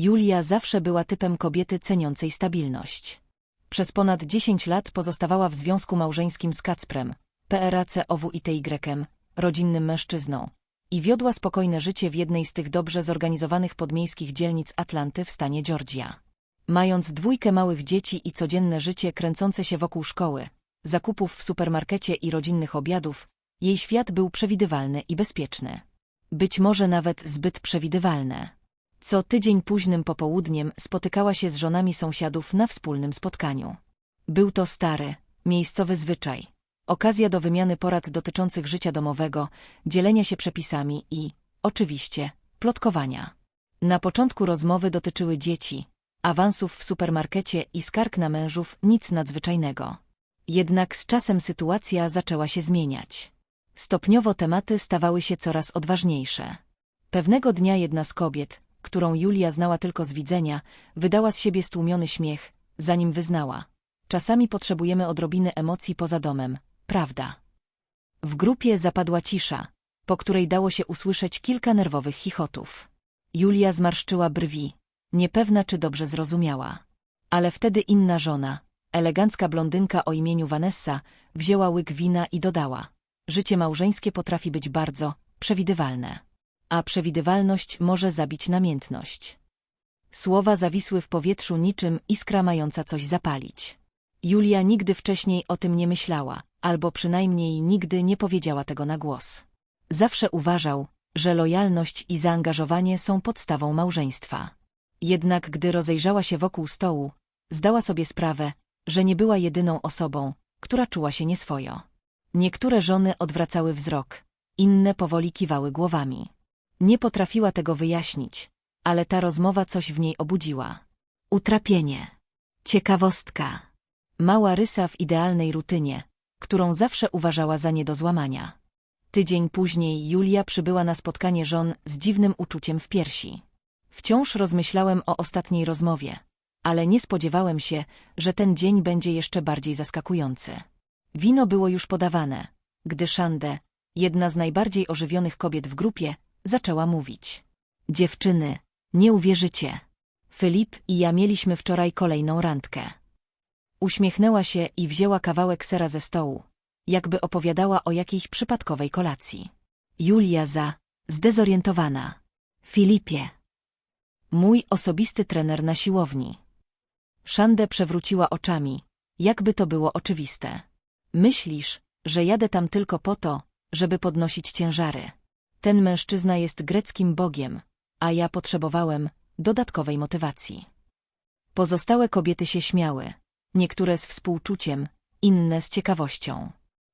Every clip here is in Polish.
Julia zawsze była typem kobiety ceniącej stabilność. Przez ponad 10 lat pozostawała w związku małżeńskim z Kacprem, PRACOWITY, rodzinnym mężczyzną, i wiodła spokojne życie w jednej z tych dobrze zorganizowanych podmiejskich dzielnic Atlanty w stanie Georgia. Mając dwójkę małych dzieci i codzienne życie kręcące się wokół szkoły, zakupów w supermarkecie i rodzinnych obiadów, jej świat był przewidywalny i bezpieczny. Być może nawet zbyt przewidywalny. Co tydzień późnym popołudniem spotykała się z żonami sąsiadów na wspólnym spotkaniu. Był to stary, miejscowy zwyczaj. Okazja do wymiany porad dotyczących życia domowego, dzielenia się przepisami i, oczywiście, plotkowania. Na początku rozmowy dotyczyły dzieci, awansów w supermarkecie i skarg na mężów nic nadzwyczajnego. Jednak z czasem sytuacja zaczęła się zmieniać. Stopniowo tematy stawały się coraz odważniejsze. Pewnego dnia jedna z kobiet, którą Julia znała tylko z widzenia, wydała z siebie stłumiony śmiech, zanim wyznała. Czasami potrzebujemy odrobiny emocji poza domem, prawda? W grupie zapadła cisza, po której dało się usłyszeć kilka nerwowych chichotów. Julia zmarszczyła brwi, niepewna czy dobrze zrozumiała. Ale wtedy inna żona, elegancka blondynka o imieniu Vanessa, wzięła łyk wina i dodała. Życie małżeńskie potrafi być bardzo przewidywalne. A przewidywalność może zabić namiętność. Słowa zawisły w powietrzu niczym iskra mająca coś zapalić. Julia nigdy wcześniej o tym nie myślała, albo przynajmniej nigdy nie powiedziała tego na głos. Zawsze uważał, że lojalność i zaangażowanie są podstawą małżeństwa. Jednak gdy rozejrzała się wokół stołu, zdała sobie sprawę, że nie była jedyną osobą, która czuła się nieswojo. Niektóre żony odwracały wzrok, inne powoli kiwały głowami. Nie potrafiła tego wyjaśnić, ale ta rozmowa coś w niej obudziła. Utrapienie. Ciekawostka. Mała rysa w idealnej rutynie, którą zawsze uważała za nie do złamania. Tydzień później Julia przybyła na spotkanie żon z dziwnym uczuciem w piersi. Wciąż rozmyślałem o ostatniej rozmowie, ale nie spodziewałem się, że ten dzień będzie jeszcze bardziej zaskakujący. Wino było już podawane, gdy Szandę, jedna z najbardziej ożywionych kobiet w grupie, zaczęła mówić. Dziewczyny, nie uwierzycie. Filip i ja mieliśmy wczoraj kolejną randkę. Uśmiechnęła się i wzięła kawałek sera ze stołu, jakby opowiadała o jakiejś przypadkowej kolacji. Julia za, zdezorientowana. Filipie. Mój osobisty trener na siłowni. Szandę przewróciła oczami, jakby to było oczywiste. Myślisz, że jadę tam tylko po to, żeby podnosić ciężary. Ten mężczyzna jest greckim bogiem, a ja potrzebowałem dodatkowej motywacji. Pozostałe kobiety się śmiały, niektóre z współczuciem, inne z ciekawością.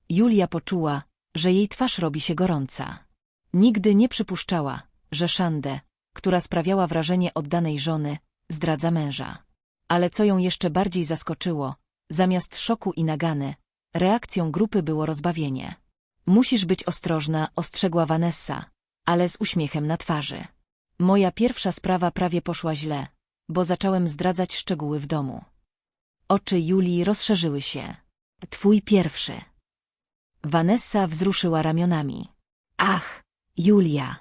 Julia poczuła, że jej twarz robi się gorąca. Nigdy nie przypuszczała, że Szandę, która sprawiała wrażenie oddanej żony, zdradza męża. Ale co ją jeszcze bardziej zaskoczyło, zamiast szoku i nagany, reakcją grupy było rozbawienie. Musisz być ostrożna, ostrzegła Vanessa, ale z uśmiechem na twarzy. Moja pierwsza sprawa prawie poszła źle, bo zacząłem zdradzać szczegóły w domu. Oczy Julii rozszerzyły się. Twój pierwszy. Vanessa wzruszyła ramionami. Ach, Julia.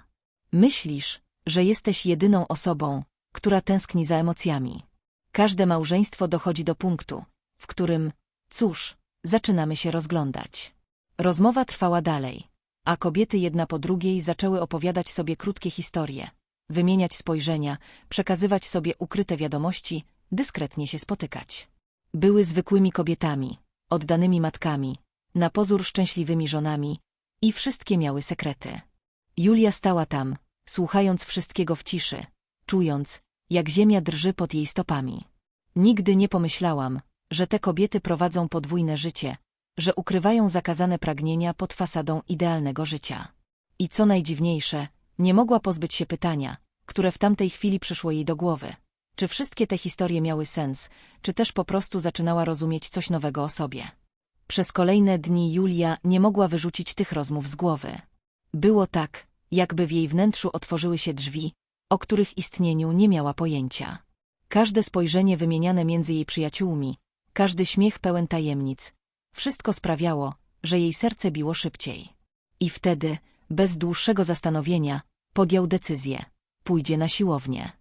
Myślisz, że jesteś jedyną osobą, która tęskni za emocjami. Każde małżeństwo dochodzi do punktu, w którym, cóż, zaczynamy się rozglądać. Rozmowa trwała dalej, a kobiety jedna po drugiej zaczęły opowiadać sobie krótkie historie, wymieniać spojrzenia, przekazywać sobie ukryte wiadomości, dyskretnie się spotykać. Były zwykłymi kobietami, oddanymi matkami, na pozór szczęśliwymi żonami i wszystkie miały sekrety. Julia stała tam, słuchając wszystkiego w ciszy, czując, jak ziemia drży pod jej stopami. Nigdy nie pomyślałam, że te kobiety prowadzą podwójne życie, że ukrywają zakazane pragnienia pod fasadą idealnego życia. I co najdziwniejsze, nie mogła pozbyć się pytania, które w tamtej chwili przyszło jej do głowy. Czy wszystkie te historie miały sens, czy też po prostu zaczynała rozumieć coś nowego o sobie? Przez kolejne dni Julia nie mogła wyrzucić tych rozmów z głowy. Było tak, jakby w jej wnętrzu otworzyły się drzwi, o których istnieniu nie miała pojęcia. Każde spojrzenie wymieniane między jej przyjaciółmi, każdy śmiech pełen tajemnic, wszystko sprawiało, że jej serce biło szybciej. I wtedy, bez dłuższego zastanowienia, podjął decyzję. Pójdzie na siłownię.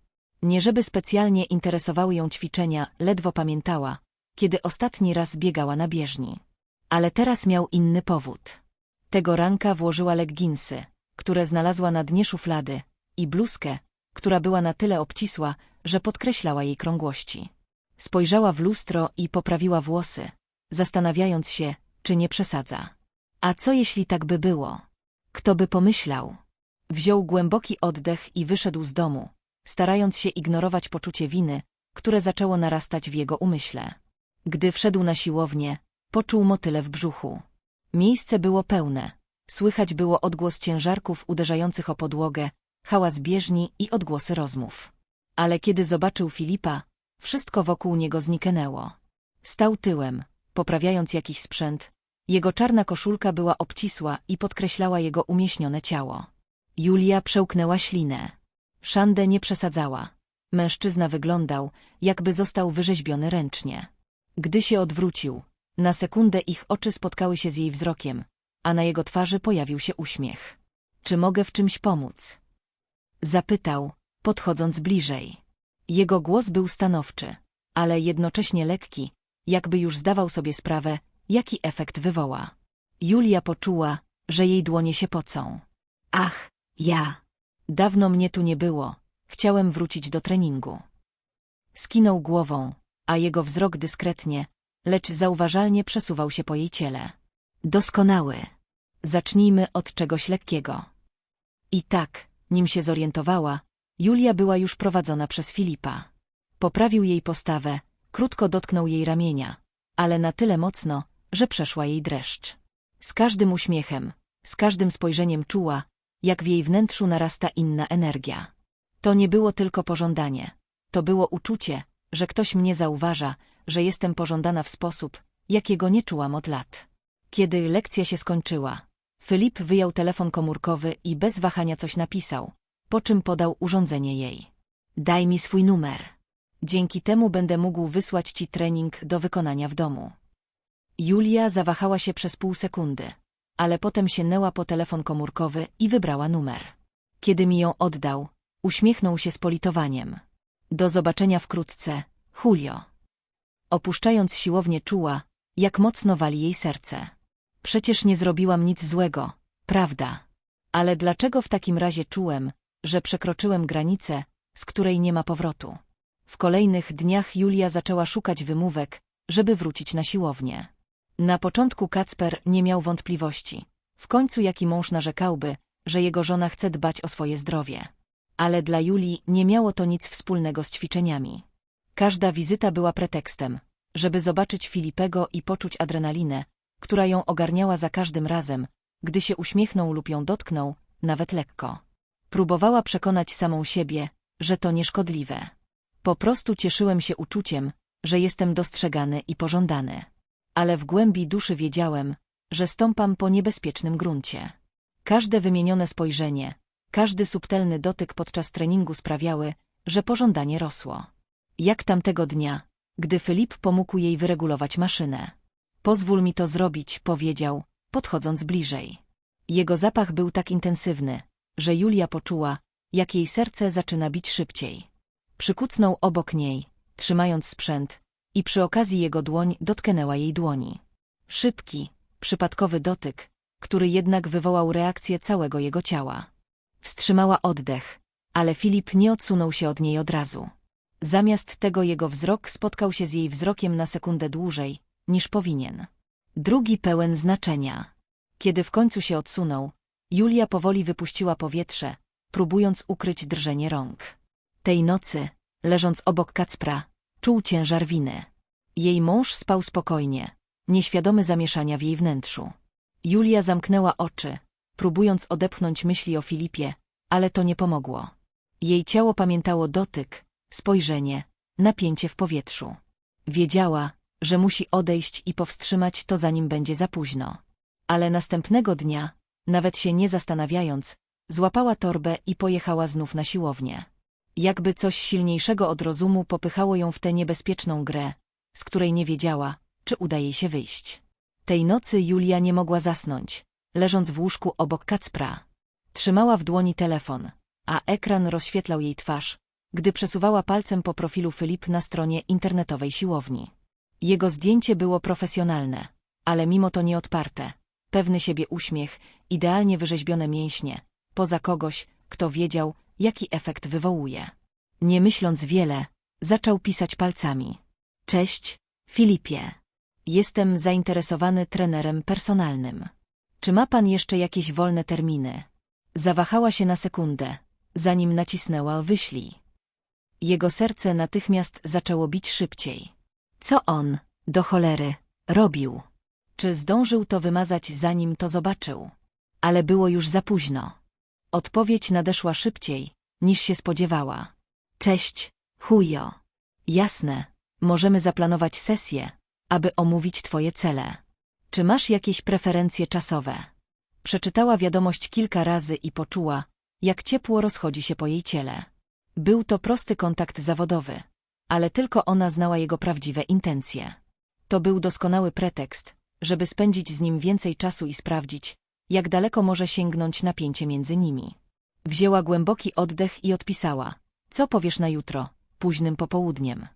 Nie żeby specjalnie interesowały ją ćwiczenia, ledwo pamiętała, kiedy ostatni raz biegała na bieżni. Ale teraz miał inny powód. Tego ranka włożyła legginsy, które znalazła na dnie szuflady, i bluzkę, która była na tyle obcisła, że podkreślała jej krągłości. Spojrzała w lustro i poprawiła włosy, zastanawiając się, czy nie przesadza. A co jeśli tak by było? Kto by pomyślał? Wziął głęboki oddech i wyszedł z domu, starając się ignorować poczucie winy, które zaczęło narastać w jego umyśle. Gdy wszedł na siłownię, poczuł motyle w brzuchu. Miejsce było pełne. Słychać było odgłos ciężarków uderzających o podłogę, hałas bieżni i odgłosy rozmów. Ale kiedy zobaczył Filipa, wszystko wokół niego zniknęło. Stał tyłem, poprawiając jakiś sprzęt. Jego czarna koszulka była obcisła i podkreślała jego umieśnione ciało. Julia przełknęła ślinę. Szandę nie przesadzała. Mężczyzna wyglądał, jakby został wyrzeźbiony ręcznie. Gdy się odwrócił, na sekundę ich oczy spotkały się z jej wzrokiem, a na jego twarzy pojawił się uśmiech. Czy mogę w czymś pomóc? Zapytał, podchodząc bliżej. Jego głos był stanowczy, ale jednocześnie lekki, jakby już zdawał sobie sprawę, jaki efekt wywoła. Julia poczuła, że jej dłonie się pocą. Ach, ja. Dawno mnie tu nie było. Chciałem wrócić do treningu. Skinął głową, a jego wzrok dyskretnie, lecz zauważalnie przesuwał się po jej ciele. Doskonały. Zacznijmy od czegoś lekkiego. I tak, nim się zorientowała, Julia była już prowadzona przez Filipa. Poprawił jej postawę, krótko dotknął jej ramienia, ale na tyle mocno, że przeszła jej dreszcz. Z każdym uśmiechem, z każdym spojrzeniem czuła, jak w jej wnętrzu narasta inna energia. To nie było tylko pożądanie. To było uczucie, że ktoś mnie zauważa, że jestem pożądana w sposób, jakiego nie czułam od lat. Kiedy lekcja się skończyła, Filip wyjął telefon komórkowy i bez wahania coś napisał, po czym podał urządzenie jej. Daj mi swój numer. Dzięki temu będę mógł wysłać ci trening do wykonania w domu. Julia zawahała się przez pół sekundy, ale potem sięgnęła po telefon komórkowy i wybrała numer. Kiedy mi ją oddał, uśmiechnął się z politowaniem. Do zobaczenia wkrótce, Julio. Opuszczając siłownię czuła, jak mocno wali jej serce. Przecież nie zrobiłam nic złego, prawda? Ale dlaczego w takim razie czułem, że przekroczyłem granicę, z której nie ma powrotu? W kolejnych dniach Julia zaczęła szukać wymówek, żeby wrócić na siłownię. Na początku Kacper nie miał wątpliwości. W końcu jaki mąż narzekałby, że jego żona chce dbać o swoje zdrowie. Ale dla Julii nie miało to nic wspólnego z ćwiczeniami. Każda wizyta była pretekstem, żeby zobaczyć Filipego i poczuć adrenalinę, która ją ogarniała za każdym razem, gdy się uśmiechnął lub ją dotknął, nawet lekko. Próbowała przekonać samą siebie, że to nieszkodliwe. Po prostu cieszyłem się uczuciem, że jestem dostrzegany i pożądany. Ale w głębi duszy wiedziałem, że stąpam po niebezpiecznym gruncie. Każde wymienione spojrzenie, każdy subtelny dotyk podczas treningu sprawiały, że pożądanie rosło. Jak tamtego dnia, gdy Filip pomógł jej wyregulować maszynę. Pozwól mi to zrobić, powiedział, podchodząc bliżej. Jego zapach był tak intensywny, że Julia poczuła, jak jej serce zaczyna bić szybciej. Przykucnął obok niej, trzymając sprzęt, i przy okazji jego dłoń dotknęła jej dłoni. Szybki, przypadkowy dotyk, który jednak wywołał reakcję całego jego ciała. Wstrzymała oddech, ale Filip nie odsunął się od niej od razu. Zamiast tego jego wzrok spotkał się z jej wzrokiem na sekundę dłużej, niż powinien. Drugi pełen znaczenia. Kiedy w końcu się odsunął, Julia powoli wypuściła powietrze, próbując ukryć drżenie rąk. Tej nocy, leżąc obok Kacpra, czuł ciężar winy. Jej mąż spał spokojnie, nieświadomy zamieszania w jej wnętrzu. Julia zamknęła oczy, próbując odepchnąć myśli o Filipie, ale to nie pomogło. Jej ciało pamiętało dotyk, spojrzenie, napięcie w powietrzu. Wiedziała, że musi odejść i powstrzymać to zanim będzie za późno. Ale następnego dnia, nawet się nie zastanawiając, złapała torbę i pojechała znów na siłownię. Jakby coś silniejszego od rozumu popychało ją w tę niebezpieczną grę, z której nie wiedziała, czy uda jej się wyjść. Tej nocy Julia nie mogła zasnąć, leżąc w łóżku obok Kacpra. Trzymała w dłoni telefon, a ekran rozświetlał jej twarz, gdy przesuwała palcem po profilu Filip na stronie internetowej siłowni. Jego zdjęcie było profesjonalne, ale mimo to nieodparte. Pewny siebie uśmiech, idealnie wyrzeźbione mięśnie, poza kogoś, kto wiedział, jaki efekt wywołuje. Nie myśląc wiele, zaczął pisać palcami. Cześć, Filipie. Jestem zainteresowany trenerem personalnym. Czy ma pan jeszcze jakieś wolne terminy? Zawahała się na sekundę, zanim nacisnęła wyślij. Jego serce natychmiast zaczęło bić szybciej. Co on, do cholery, robił? Czy zdążył to wymazać zanim to zobaczył? Ale było już za późno. Odpowiedź nadeszła szybciej, niż się spodziewała. Cześć, chujo. Jasne, możemy zaplanować sesję, aby omówić twoje cele. Czy masz jakieś preferencje czasowe? Przeczytała wiadomość kilka razy i poczuła, jak ciepło rozchodzi się po jej ciele. Był to prosty kontakt zawodowy, ale tylko ona znała jego prawdziwe intencje. To był doskonały pretekst, żeby spędzić z nim więcej czasu i sprawdzić, jak daleko może sięgnąć napięcie między nimi. Wzięła głęboki oddech i odpisała. Co powiesz na jutro, późnym popołudniem?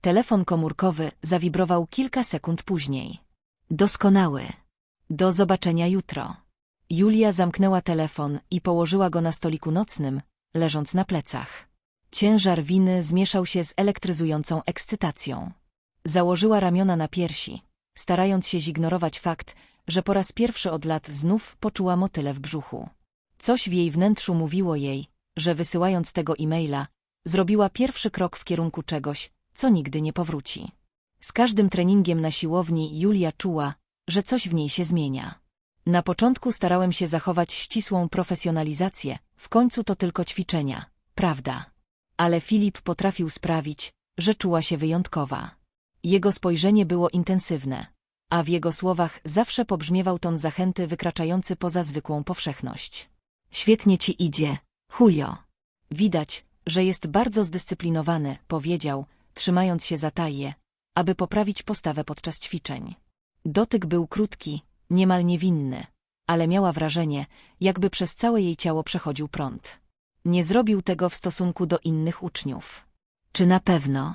Telefon komórkowy zawibrował kilka sekund później. Doskonały. Do zobaczenia jutro. Julia zamknęła telefon i położyła go na stoliku nocnym, leżąc na plecach. Ciężar winy zmieszał się z elektryzującą ekscytacją. Założyła ramiona na piersi, starając się zignorować fakt, że po raz pierwszy od lat znów poczuła motyle w brzuchu. Coś w jej wnętrzu mówiło jej, że wysyłając tego e-maila, zrobiła pierwszy krok w kierunku czegoś, co nigdy nie powróci. Z każdym treningiem na siłowni Julia czuła, że coś w niej się zmienia. Na początku starałem się zachować ścisłą profesjonalizację, w końcu to tylko ćwiczenia, prawda? Ale Filip potrafił sprawić, że czuła się wyjątkowa. Jego spojrzenie było intensywne, a w jego słowach zawsze pobrzmiewał ton zachęty wykraczający poza zwykłą powszechność. Świetnie ci idzie, Julio. Widać, że jest bardzo zdyscyplinowany, powiedział, trzymając się za taję, aby poprawić postawę podczas ćwiczeń. Dotyk był krótki, niemal niewinny, ale miała wrażenie, jakby przez całe jej ciało przechodził prąd. Nie zrobił tego w stosunku do innych uczniów. Czy na pewno?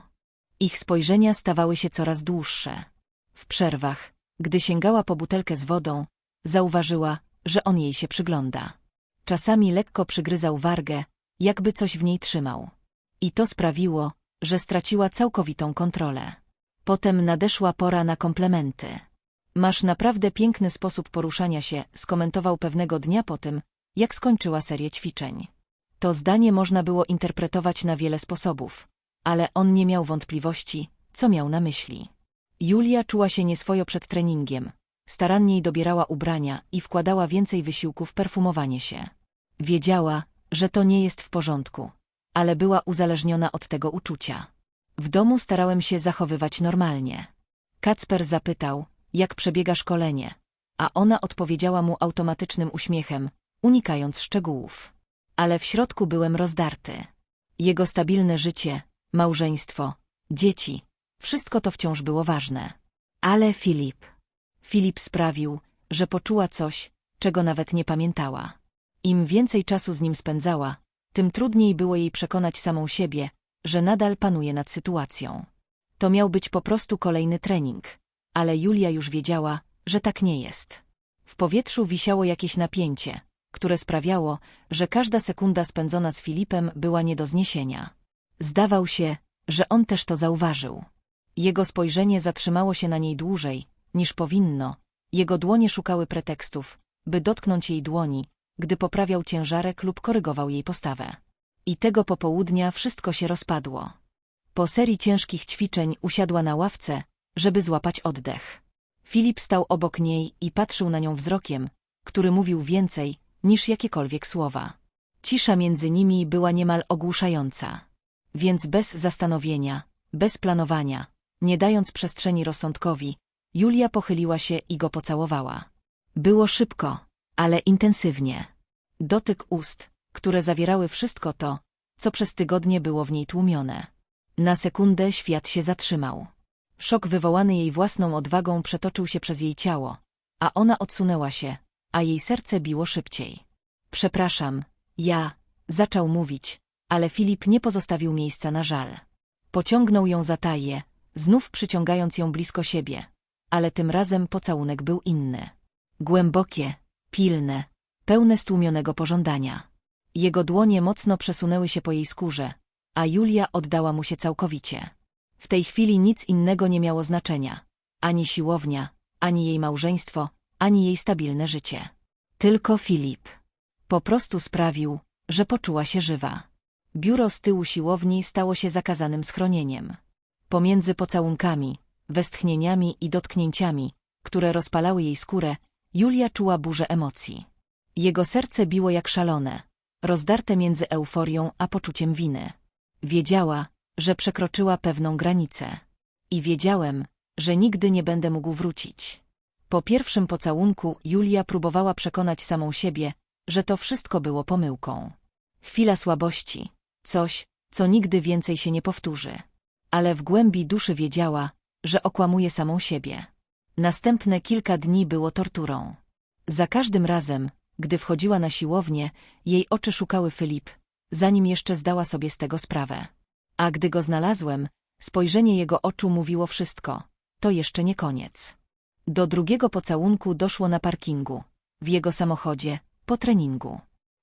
Ich spojrzenia stawały się coraz dłuższe. W przerwach, gdy sięgała po butelkę z wodą, zauważyła, że on jej się przygląda. Czasami lekko przygryzał wargę, jakby coś w niej trzymał. I to sprawiło, że straciła całkowitą kontrolę. Potem nadeszła pora na komplementy. Masz naprawdę piękny sposób poruszania się, skomentował pewnego dnia po tym, jak skończyła serię ćwiczeń. To zdanie można było interpretować na wiele sposobów, ale on nie miał wątpliwości, co miał na myśli. Julia czuła się nieswojo przed treningiem, staranniej dobierała ubrania i wkładała więcej wysiłku w perfumowanie się. Wiedziała, że to nie jest w porządku, ale była uzależniona od tego uczucia. W domu starałem się zachowywać normalnie. Kacper zapytał, jak przebiega szkolenie, a ona odpowiedziała mu automatycznym uśmiechem, unikając szczegółów. Ale w środku byłem rozdarty. Jego stabilne życie, małżeństwo, dzieci, wszystko to wciąż było ważne. Ale Filip. Filip sprawił, że poczuła coś, czego nawet nie pamiętała. Im więcej czasu z nim spędzała, tym trudniej było jej przekonać samą siebie, że nadal panuje nad sytuacją. To miał być po prostu kolejny trening, ale Julia już wiedziała, że tak nie jest. W powietrzu wisiało jakieś napięcie, które sprawiało, że każda sekunda spędzona z Filipem była nie do zniesienia. Zdawał się, że on też to zauważył. Jego spojrzenie zatrzymało się na niej dłużej, niż powinno. Jego dłonie szukały pretekstów, by dotknąć jej dłoni, gdy poprawiał ciężarek lub korygował jej postawę. I tego popołudnia wszystko się rozpadło. Po serii ciężkich ćwiczeń usiadła na ławce, żeby złapać oddech. Filip stał obok niej i patrzył na nią wzrokiem, który mówił więcej niż jakiekolwiek słowa. Cisza między nimi była niemal ogłuszająca. Więc bez zastanowienia, bez planowania, nie dając przestrzeni rozsądkowi, Julia pochyliła się i go pocałowała. Było szybko, ale intensywnie. Dotyk ust, które zawierały wszystko to, co przez tygodnie było w niej tłumione. Na sekundę świat się zatrzymał. Szok wywołany jej własną odwagą przetoczył się przez jej ciało, a ona odsunęła się, a jej serce biło szybciej. Przepraszam, ja, zaczął mówić, Ale Filip nie pozostawił miejsca na żal. Pociągnął ją za taję, znów przyciągając ją blisko siebie. Ale tym razem pocałunek był inny. Głębokie, pilne, pełne stłumionego pożądania. Jego dłonie mocno przesunęły się po jej skórze, a Julia oddała mu się całkowicie. W tej chwili nic innego nie miało znaczenia. Ani siłownia, ani jej małżeństwo, ani jej stabilne życie. Tylko Filip. Po prostu sprawił, że poczuła się żywa. Biuro z tyłu siłowni stało się zakazanym schronieniem. Pomiędzy pocałunkami, westchnieniami i dotknięciami, które rozpalały jej skórę, Julia czuła burzę emocji. Jego serce biło jak szalone, rozdarte między euforią a poczuciem winy. Wiedziała, że przekroczyła pewną granicę. I wiedziałem, że nigdy nie będę mógł wrócić. Po pierwszym pocałunku Julia próbowała przekonać samą siebie, że to wszystko było pomyłką. Chwila słabości, coś, co nigdy więcej się nie powtórzy. Ale w głębi duszy wiedziała, że okłamuje samą siebie. Następne kilka dni było torturą. Za każdym razem, gdy wchodziła na siłownię, jej oczy szukały Filip, zanim jeszcze zdała sobie z tego sprawę. A gdy go znalazłem, spojrzenie jego oczu mówiło wszystko. To jeszcze nie koniec. Do drugiego pocałunku doszło na parkingu, w jego samochodzie, po treningu.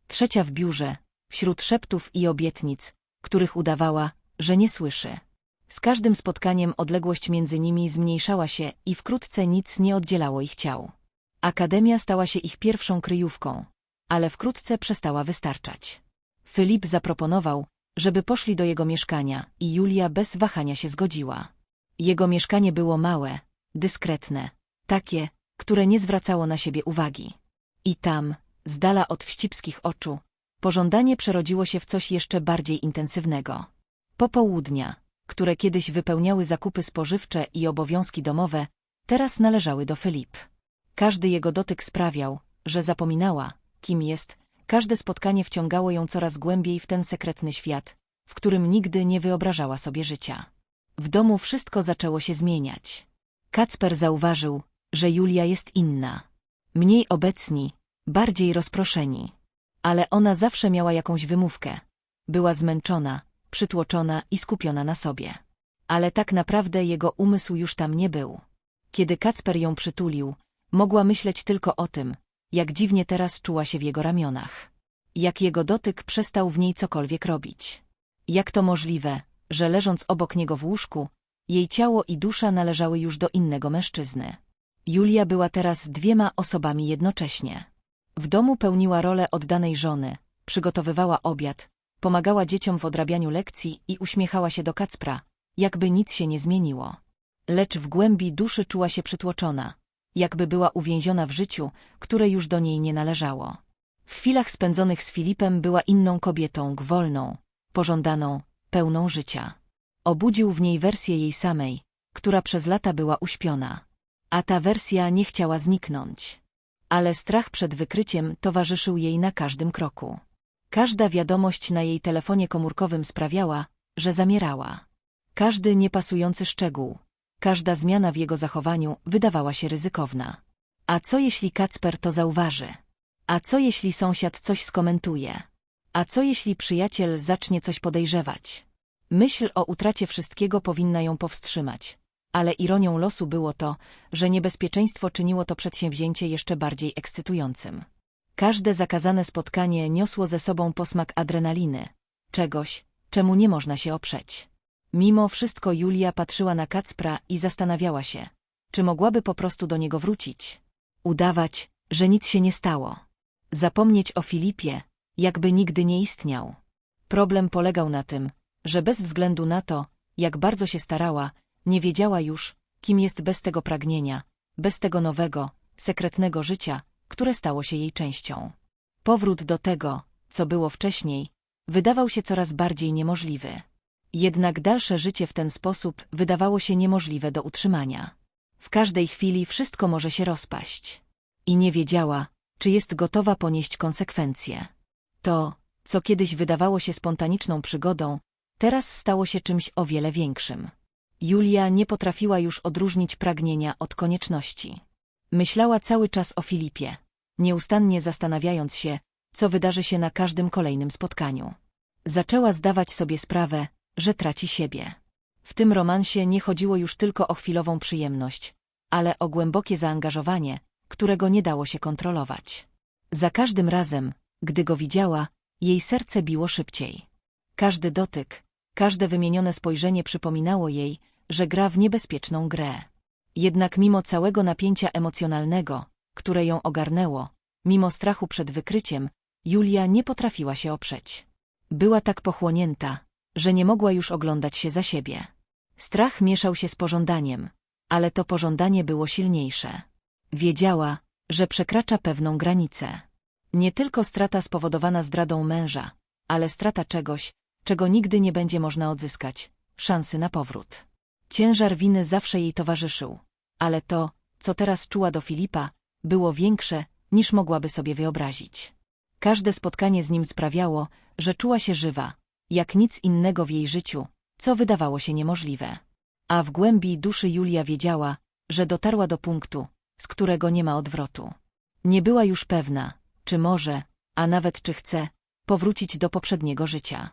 Trzecia w biurze, wśród szeptów i obietnic, których udawała, że nie słyszy. Z każdym spotkaniem odległość między nimi zmniejszała się i wkrótce nic nie oddzielało ich ciał. Akademia stała się ich pierwszą kryjówką, ale wkrótce przestała wystarczać. Filip zaproponował, żeby poszli do jego mieszkania i Julia bez wahania się zgodziła. Jego mieszkanie było małe, dyskretne, takie, które nie zwracało na siebie uwagi. I tam, z dala od wścibskich oczu, pożądanie przerodziło się w coś jeszcze bardziej intensywnego. Popołudnia, które kiedyś wypełniały zakupy spożywcze i obowiązki domowe, teraz należały do Filip. Każdy jego dotyk sprawiał, że zapominała, kim jest, każde spotkanie wciągało ją coraz głębiej w ten sekretny świat, w którym nigdy nie wyobrażała sobie życia. W domu wszystko zaczęło się zmieniać. Kacper zauważył, że Julia jest inna. Mniej obecni, bardziej rozproszeni. Ale ona zawsze miała jakąś wymówkę. Była zmęczona, przytłoczona i skupiona na sobie. Ale tak naprawdę jego umysł już tam nie był. Kiedy Kacper ją przytulił, mogła myśleć tylko o tym, jak dziwnie teraz czuła się w jego ramionach. Jak jego dotyk przestał w niej cokolwiek robić. Jak to możliwe, że leżąc obok niego w łóżku, jej ciało i dusza należały już do innego mężczyzny. Julia była teraz dwiema osobami jednocześnie. W domu pełniła rolę oddanej żony, przygotowywała obiad, pomagała dzieciom w odrabianiu lekcji i uśmiechała się do Kacpra, jakby nic się nie zmieniło. Lecz w głębi duszy czuła się przytłoczona, jakby była uwięziona w życiu, które już do niej nie należało. W chwilach spędzonych z Filipem była inną kobietą, gwolną, pożądaną, pełną życia. Obudził w niej wersję jej samej, która przez lata była uśpiona. A ta wersja nie chciała zniknąć. Ale strach przed wykryciem towarzyszył jej na każdym kroku. Każda wiadomość na jej telefonie komórkowym sprawiała, że zamierała. Każdy niepasujący szczegół, każda zmiana w jego zachowaniu wydawała się ryzykowna. A co jeśli Kacper to zauważy? A co jeśli sąsiad coś skomentuje? A co jeśli przyjaciel zacznie coś podejrzewać? Myśl o utracie wszystkiego powinna ją powstrzymać. Ale ironią losu było to, że niebezpieczeństwo czyniło to przedsięwzięcie jeszcze bardziej ekscytującym. Każde zakazane spotkanie niosło ze sobą posmak adrenaliny, czegoś, czemu nie można się oprzeć. Mimo wszystko Julia patrzyła na Kacpra i zastanawiała się, czy mogłaby po prostu do niego wrócić. Udawać, że nic się nie stało. Zapomnieć o Filipie, jakby nigdy nie istniał. Problem polegał na tym, że bez względu na to, jak bardzo się starała, nie wiedziała już, kim jest bez tego pragnienia, bez tego nowego, sekretnego życia, które stało się jej częścią. Powrót do tego, co było wcześniej, wydawał się coraz bardziej niemożliwy. Jednak dalsze życie w ten sposób wydawało się niemożliwe do utrzymania. W każdej chwili wszystko może się rozpaść. I nie wiedziała, czy jest gotowa ponieść konsekwencje. To, co kiedyś wydawało się spontaniczną przygodą, teraz stało się czymś o wiele większym. Julia nie potrafiła już odróżnić pragnienia od konieczności. Myślała cały czas o Filipie, nieustannie zastanawiając się, co wydarzy się na każdym kolejnym spotkaniu. Zaczęła zdawać sobie sprawę, że traci siebie. W tym romansie nie chodziło już tylko o chwilową przyjemność, ale o głębokie zaangażowanie, którego nie dało się kontrolować. Za każdym razem, gdy go widziała, jej serce biło szybciej. Każdy dotyk, każde wymienione spojrzenie przypominało jej, że gra w niebezpieczną grę. Jednak mimo całego napięcia emocjonalnego, które ją ogarnęło, mimo strachu przed wykryciem, Julia nie potrafiła się oprzeć. Była tak pochłonięta, że nie mogła już oglądać się za siebie. Strach mieszał się z pożądaniem, ale to pożądanie było silniejsze. Wiedziała, że przekracza pewną granicę. Nie tylko strata spowodowana zdradą męża, ale strata czegoś, czego nigdy nie będzie można odzyskać, szansy na powrót. Ciężar winy zawsze jej towarzyszył, ale to, co teraz czuła do Filipa, było większe, niż mogłaby sobie wyobrazić. Każde spotkanie z nim sprawiało, że czuła się żywa, jak nic innego w jej życiu, co wydawało się niemożliwe. A w głębi duszy Julia wiedziała, że dotarła do punktu, z którego nie ma odwrotu. Nie była już pewna, czy może, a nawet czy chce, powrócić do poprzedniego życia.